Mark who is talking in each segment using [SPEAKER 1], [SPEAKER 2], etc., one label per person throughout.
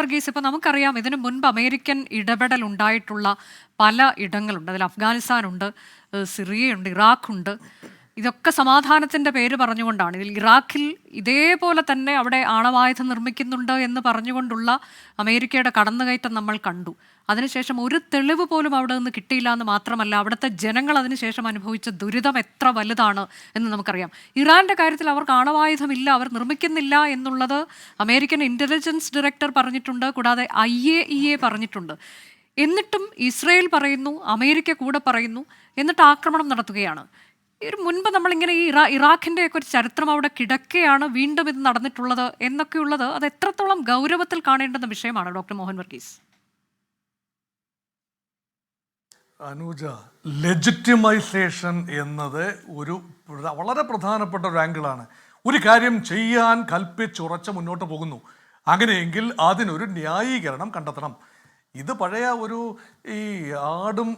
[SPEAKER 1] വർഗീസ് ഇപ്പൊ നമുക്കറിയാം ഇതിനു മുൻപ് അമേരിക്കൻ ഇടപെടൽ ഉണ്ടായിട്ടുള്ള പല ഇടങ്ങളുണ്ട്. അതിൽ അഫ്ഗാനിസ്ഥാനുണ്ട് സിറിയയുണ്ട് ഇറാഖുണ്ട്. ഇതൊക്കെ സമാധാനത്തിന്റെ പേര് പറഞ്ഞുകൊണ്ടാണ്. ഇതിൽ ഇറാഖിൽ ഇതേപോലെ തന്നെ അവിടെ ആണവായുധം നിർമ്മിക്കുന്നുണ്ട് എന്ന് പറഞ്ഞുകൊണ്ടുള്ള അമേരിക്കയുടെ കടന്നുകയറ്റം നമ്മൾ കണ്ടു. അതിനുശേഷം ഒരു തെളിവ് പോലും അവിടെ നിന്ന് കിട്ടിയില്ല എന്ന് മാത്രമല്ല അവിടുത്തെ ജനങ്ങൾ അതിനുശേഷം അനുഭവിച്ച ദുരിതം എത്ര വലുതാണ് എന്ന് നമുക്കറിയാം. ഇറാന്റെ കാര്യത്തിൽ അവർക്ക് ആണവായുധമില്ല അവർ നിർമ്മിക്കുന്നില്ല എന്നുള്ളത് അമേരിക്കൻ ഇന്റലിജൻസ് ഡയറക്ടർ പറഞ്ഞിട്ടുണ്ട് കൂടാതെ ഐ എ ഇ എ പറഞ്ഞിട്ടുണ്ട്. എന്നിട്ടും ഇസ്രയേൽ പറയുന്നു അമേരിക്ക കൂടെ പറയുന്നു എന്നിട്ട് ആക്രമണം നടത്തുകയാണ്. ഒരു മുൻപ് നമ്മളിങ്ങനെ ഈ ഇറാ ഇറാഖിന്റെ ഒക്കെ ഒരു ചരിത്രം അവിടെ കിടക്കെയാണ് വീണ്ടും ഇത് നടന്നിട്ടുള്ളത് എന്നൊക്കെയുള്ളത് അത് എത്രത്തോളം ഗൗരവത്തിൽ കാണേണ്ടുന്ന വിഷയമാണ് ഡോക്ടർ മോഹൻ വർഗീസ്?
[SPEAKER 2] അനുജ ലെജിറ്റിമൈസേഷൻ എന്നത് ഒരു വളരെ പ്രധാനപ്പെട്ട ഒരു ആംഗിളാണ് ഒരു കാര്യം ചെയ്യാൻ കൽപ്പിച്ചുറച്ച് മുന്നോട്ട് പോകുന്നു. അങ്ങനെയെങ്കിൽ അതിനൊരു ന്യായീകരണം കണ്ടെത്തണം. ഇത് പഴയ ഒരു ഈ ആടും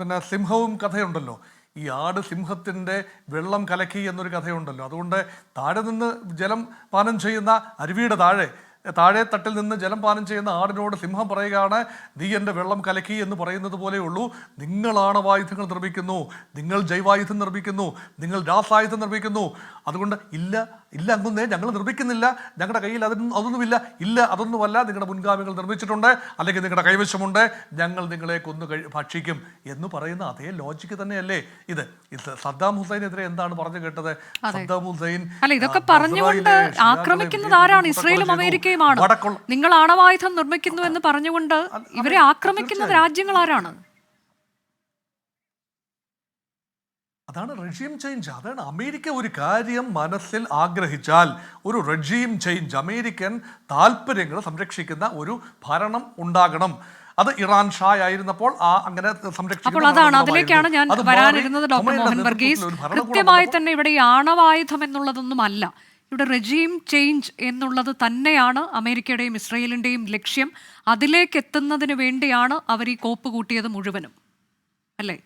[SPEAKER 2] പിന്നെ സിംഹവും കഥയുണ്ടല്ലോ. ഈ ആട് സിംഹത്തിന്റെ വെള്ളം കലക്കി എന്നൊരു കഥയുണ്ടല്ലോ. അതുകൊണ്ട് താഴെ നിന്ന് ജലം പാനം ചെയ്യുന്ന അരുവിയുടെ താഴെ താഴെ തട്ടിൽ നിന്ന് ജലം പാനം ചെയ്യുന്ന ആടിനോട് സിംഹം പറയുകയാണ് നീ എന്റെ വെള്ളം കലക്കി എന്ന് പറയുന്നത് പോലെയുള്ളൂ നിങ്ങൾ ആണവായുധങ്ങൾ നിർമ്മിക്കുന്നു നിങ്ങൾ ജൈവായുധം നിർമ്മിക്കുന്നു നിങ്ങൾ രാസായുധം നിർമ്മിക്കുന്നു. അതുകൊണ്ട് ഇല്ല ഇല്ല അങ്ങുന്നേ ഞങ്ങൾ നിർമ്മിക്കുന്നില്ല. ഞങ്ങളുടെ കയ്യിൽ അതൊന്നും അതൊന്നുമില്ല. ഇല്ല അതൊന്നുമല്ല. നിങ്ങളുടെ മുൻഗാമികൾ നിർമ്മിച്ചിട്ടുണ്ട്. അല്ലെങ്കിൽ നിങ്ങളുടെ കൈവശമുണ്ട്. ഞങ്ങൾ നിങ്ങളെ കൊന്നു കഴി ഭക്ഷിക്കും എന്ന് പറയുന്ന അതേ ലോജിക്ക് തന്നെയല്ലേ ഇത്. ഇത് സദ്ദാം ഹുസൈനെതിരെ എന്താണ് പറഞ്ഞു കേട്ടത്? സദ്ദാം ഹുസൈൻ
[SPEAKER 1] അല്ല ഇതൊക്കെ പറഞ്ഞുകൊണ്ട് ആക്രമിക്കുന്നത് ആരാണ്? ഇസ്രയേലും
[SPEAKER 2] ചെയ്തു. വടക്കുള്ള
[SPEAKER 1] നിങ്ങൾ ആണവായുധം നിർമ്മിക്കുന്നു എന്ന് പറഞ്ഞുകൊണ്ട് ഇവരെ ആക്രമിക്കുന്ന രാജ്യങ്ങൾ ആരാണ്?
[SPEAKER 2] അതാണ് റെജീം ചേഞ്ച് അതാണ് അമേരിക്ക ഒരു കാര്യം മനസ്സിൽ ആഗ്രഹിച്ചാൽ ഒരു റെജീം ചേഞ്ച് അമേരിക്കൻ താല്പര്യങ്ങൾ സംരക്ഷിക്കുന്ന ഒരു ഭരണം ഉണ്ടാകണം. അത് ഇറാൻ ഷാ ആയിരുന്നപ്പോൾ ആ അങ്ങനെ
[SPEAKER 1] അപ്പോൾ അതാണ് അതിലേക്കാണ് ഞാൻ വരാനിരുന്നത് ഡോക്ടർ മോഹൻ വർഗീസ് കൃത്യമായി തന്നെ ഇവിടെ ഈ ആണവായുധം എന്നുള്ളതൊന്നുമല്ല. ഇവിടെ റെജീം ചേഞ്ച് എന്നുള്ളത് തന്നെയാണ് അമേരിക്കയുടെയും ഇസ്രയേലിന്റെയും ലക്ഷ്യം. അതിലേക്ക് എത്തുന്നതിന് വേണ്ടിയാണ് അവർ ഈ കോപ്പ് കൂട്ടിയത് മുഴുവനും. അല്ലേ?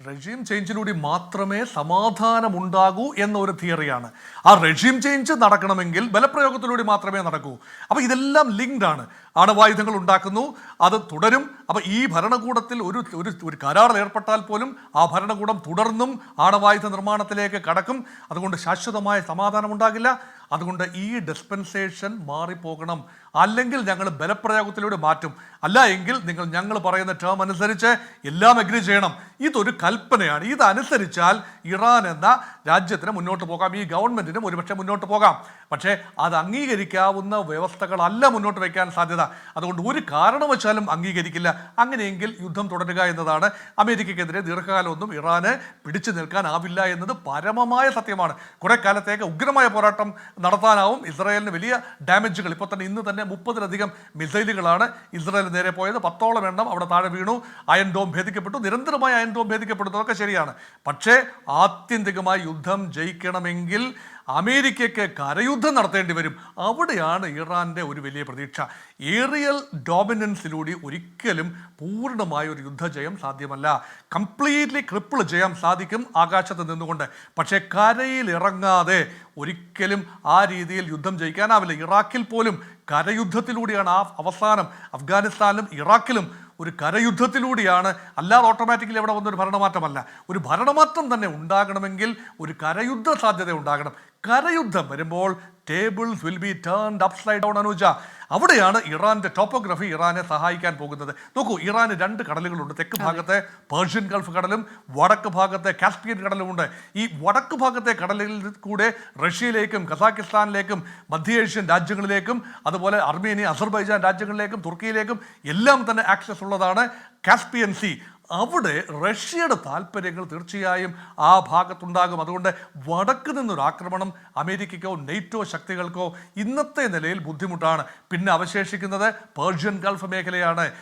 [SPEAKER 2] റെജീം ചേഞ്ചിലൂടെ മാത്രമേ സമാധാനമുണ്ടാകൂ എന്ന ഒരു തിയറിയാണ്. ആ റെജീം ചേഞ്ച് നടക്കണമെങ്കിൽ ബലപ്രയോഗത്തിലൂടെ മാത്രമേ നടക്കൂ. അപ്പോൾ ഇതെല്ലാം ലിങ്ക്ഡ് ആണ്. ആണവായുധങ്ങൾ ഉണ്ടാക്കുന്നു അത് തുടരും. അപ്പോൾ ഈ ഭരണകൂടത്തിൽ ഒരു ഒരു ഒരു കരാറിൽ ഏർപ്പെട്ടാൽ പോലും ആ ഭരണകൂടം തുടർന്നും ആണവായുധ നിർമ്മാണത്തിലേക്ക് കടക്കും. അതുകൊണ്ട് ശാശ്വതമായ സമാധാനം ഉണ്ടാകില്ല. അതുകൊണ്ട് ഈ ഡിസ്പെൻസേഷൻ മാറിപ്പോകണം. അല്ലെങ്കിൽ ഞങ്ങൾ ബലപ്രയോഗത്തിലൂടെ മാറ്റും. അല്ല എങ്കിൽ നിങ്ങൾ ഞങ്ങൾ പറയുന്ന ടേം അനുസരിച്ച് എല്ലാം അഗ്രി ചെയ്യണം. ഇതൊരു കൽപ്പനയാണ്. ഇതനുസരിച്ചാൽ ഇറാൻ എന്ന രാജ്യത്തിന് മുന്നോട്ട് പോകാം. ഈ ഗവൺമെന്റിനും ഒരുപക്ഷെ മുന്നോട്ട് പോകാം. പക്ഷേ അത് അംഗീകരിക്കാവുന്ന വ്യവസ്ഥകളല്ല മുന്നോട്ട് വയ്ക്കാൻ സാധ്യത. അതുകൊണ്ട് ഒരു കാരണവശാലും അംഗീകരിക്കില്ല. അങ്ങനെയെങ്കിൽ യുദ്ധം തുടരുക എന്നതാണ് അമേരിക്കയ്ക്കെതിരെ ദീർഘകാലമൊന്നും ഇറാന് പിടിച്ചു നിൽക്കാനാവില്ല എന്നത് പരമമായ സത്യമാണ്. കുറെ കാലത്തേക്ക് ഉഗ്രമായ പോരാട്ടം നടത്താനാവും. ഇസ്രായേലിന് വലിയ ഡാമേജുകൾ. ഇപ്പോൾ തന്നെ ഇന്ന് തന്നെ മുപ്പതിലധികം മിസൈലുകളാണ് ഇസ്രായേൽ നേരെ പോയത്. പത്തോളം എണ്ണം അവിടെ താഴെ വീണു. അയൺ ഡോം ഭേദിക്കപ്പെട്ടു. നിരന്തരമായ അയൺ ഡോം ഭേദിക്കപ്പെടുന്നു അതൊക്കെ ശരിയാണ്. പക്ഷേ ആത്യന്തികമായി യുദ്ധം ജയിക്കണമെങ്കിൽ അമേരിക്കയ്ക്ക് കരയുദ്ധം നടത്തേണ്ടി വരും. അവിടെയാണ് ഇറാന്റെ ഒരു വലിയ പ്രതീക്ഷ. ഏറിയൽ ഡോമിനൻസിലൂടെ ഒരിക്കലും പൂർണമായ ഒരു യുദ്ധജയം സാധ്യമല്ല. കംപ്ലീറ്റ്ലി ക്രിപ്പിൾ ചെയ്യാൻ സാധിക്കും ആകാശത്ത് നിന്നുകൊണ്ട്. പക്ഷേ കരയിൽ ഇറങ്ങാതെ ഒരിക്കലും ആ രീതിയിൽ യുദ്ധം ജയിക്കാനാവില്ല. ഇറാഖിൽ പോലും കരയുദ്ധത്തിലൂടെയാണ് ആ അവസാനം. അഫ്ഗാനിസ്ഥാനിലും ഇറാഖിലും ഒരു കരയുദ്ധത്തിലൂടെയാണ് അല്ലാതെ ഓട്ടോമാറ്റിക്കലി അവിടെ വന്നൊരു ഭരണമാറ്റമല്ല. ഒരു ഭരണമാറ്റം തന്നെ ഉണ്ടാകണമെങ്കിൽ ഒരു കരയുദ്ധ സാധ്യത ഉണ്ടാകണം. കരയുദ്ധം വരുമ്പോൾ tables will be turned upside down Anuja. അവിടെയാണ് ഇറാന്റെ ടോപ്പോഗ്രഫി ഇറാനെ സഹായിക്കാൻ പോകുന്നത്. നോക്കൂ ഇറാന് രണ്ട് കടലുകളുണ്ട്. തെക്ക് ഭാഗത്തെ പേർഷ്യൻ ഗൾഫ് കടലും വടക്ക് ഭാഗത്തെ കാസ്പിയൻ കടലും ഉണ്ട്. ഈ വടക്ക് ഭാഗത്തെ കടലിൽ കൂടെ റഷ്യയിലേക്കും കസാക്കിസ്ഥാനിലേക്കും മധ്യേഷ്യൻ രാജ്യങ്ങളിലേക്കും അതുപോലെ അർമേനിയ അസർബൈജാൻ രാജ്യങ്ങളിലേക്കും തുർക്കിയിലേക്കും എല്ലാം തന്നെ ആക്സസ് ഉള്ളതാണ് കാസ്പിയൻ സീ അവിടെ റഷ്യയുടെ താല്പര്യങ്ങൾ തീർച്ചയായും ആ ഭാഗത്തുണ്ടാകും. അതുകൊണ്ട് വടക്ക് നിന്നൊരു ആക്രമണം അമേരിക്കയ്ക്കോ നെയ്റ്റോ ശക്തികൾക്കോ ഇന്നത്തെ നിലയിൽ ബുദ്ധിമുട്ടാണ്. പിന്നെ അവശേഷിക്കുന്നത് പേർഷ്യൻ ഗൾഫ് മേഖലയാണ്.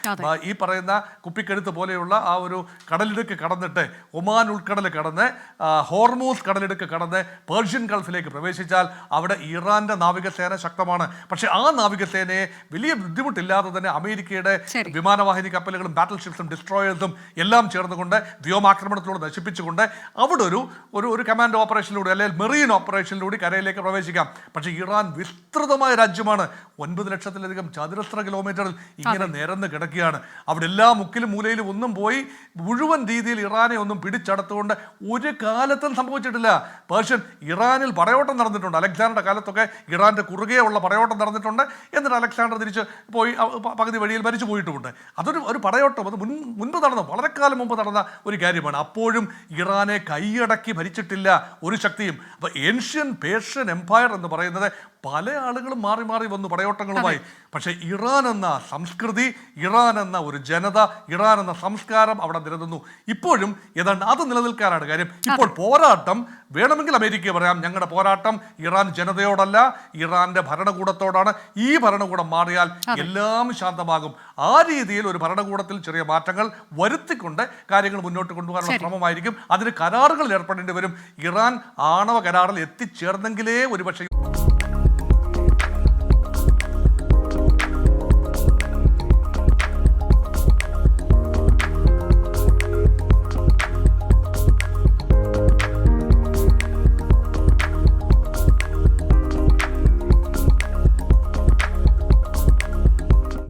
[SPEAKER 2] ഈ പറയുന്ന കുപ്പിക്കെടുത്ത് പോലെയുള്ള ആ ഒരു കടലിടുക്ക് കടന്നിട്ട് ഒമാൻ ഉൾക്കടൽ കടന്ന് ഹോർമോസ് ഹോർമൂസ് കടലിടുക്ക് കടന്ന് പേർഷ്യൻ ഗൾഫിലേക്ക് പ്രവേശിച്ചാൽ അവിടെ ഇറാന്റെ നാവികസേന ശക്തമാണ്. പക്ഷേ ആ നാവികസേനയെ വലിയ ബുദ്ധിമുട്ടില്ലാതെ തന്നെ അമേരിക്കയുടെ വിമാനവാഹിനി കപ്പലുകളും ബാറ്റിൽ ഷിപ്സും ഡിസ്ട്രോയേഴ്സും എല്ലാം ചേർന്നുകൊണ്ട് വ്യോമാക്രമണത്തിലൂടെ നശിപ്പിച്ചുകൊണ്ട് അവിടെ ഒരു ഒരു ഒരു കമാൻഡ് ഓപ്പറേഷനിലൂടെ അല്ലെങ്കിൽ മെറീൻ ഓപ്പറേഷനിലൂടെ കരയിലേക്ക് പ്രവേശിക്കാം. പക്ഷേ ഇറാൻ വിസ്തൃതമായ രാജ്യമാണ്. ഒൻപത് ലക്ഷത്തിലധികം ചതുരശ്ര കിലോമീറ്ററിൽ ഇങ്ങനെ നിരന്ന് കിടക്കുകയാണ്. അവിടെ എല്ലാ മുക്കിലും മൂലയിലും ഒന്നും പോയി മുഴുവൻ രീതിയിൽ ഇറാനെ ഒന്നും പിടിച്ചടത്തുകൊണ്ട് ഒരു കാലത്തും സംഭവിച്ചിട്ടില്ല. പേർഷ്യൻ ഇറാനിൽ പടയോട്ടം നടന്നിട്ടുണ്ട്. അലക്സാണ്ടറുടെ കാലത്തൊക്കെ ഇറാന്റെ കുറുകെ ഉള്ള പടയോട്ടം നടന്നിട്ടുണ്ട്. എന്നിട്ട് അലക്സാണ്ടർ തിരിച്ച് പോയി പകുതി വഴിയിൽ മരിച്ചു പോയിട്ടുമുണ്ട് അതൊരു ഒരു പടയോട്ടം. അത് മുൻ മുൻപ് നടന്നു വളരെ കാലം മുമ്പ് നടന്ന ഒരു കാര്യമാണ്. അപ്പോഴും ഇറാനെ കൈയടക്കി ഭരിച്ചിട്ടില്ല ഒരു ശക്തിയും. അപ്പോൾ ഏൻഷ്യൻ പേർഷ്യൻ എംപയർ എന്ന് പറയുന്നത് പല ആളുകളും മാറി മാറി വന്നു പടയോട്ടങ്ങളുമായി. പക്ഷേ ഇറാൻ എന്ന സംസ്കൃതി ഇറാൻ എന്ന ഒരു ജനത ഇറാൻ എന്ന സംസ്കാരം അവിടെ നിലനിന്നു. ഇപ്പോഴും ഏതാണ്ട് അത് നിലനിൽക്കാനാണ് കാര്യം. ഇപ്പോൾ പോരാട്ടം വേണമെങ്കിൽ അമേരിക്ക പറയാം. ഞങ്ങളുടെ പോരാട്ടം ഇറാൻ ജനതയോടല്ല ഇറാന്റെ ഭരണകൂടത്തോടാണ്. ഈ ഭരണകൂടം മാറിയാൽ എല്ലാം ശാന്തമാകും. ആ രീതിയിൽ ഒരു ഭരണകൂടത്തിൽ ചെറിയ മാറ്റങ്ങൾ വരുത്തിക്കൊണ്ട് കാര്യങ്ങൾ മുന്നോട്ട് കൊണ്ടുപോകാനുള്ള ശ്രമമായിരിക്കും. അതിന് കരാറുകളിൽ ഏർപ്പെടേണ്ടി വരും. ഇറാൻ ആണവ കരാറിൽ എത്തിച്ചേർന്നെങ്കിലേ ഒരുപക്ഷെ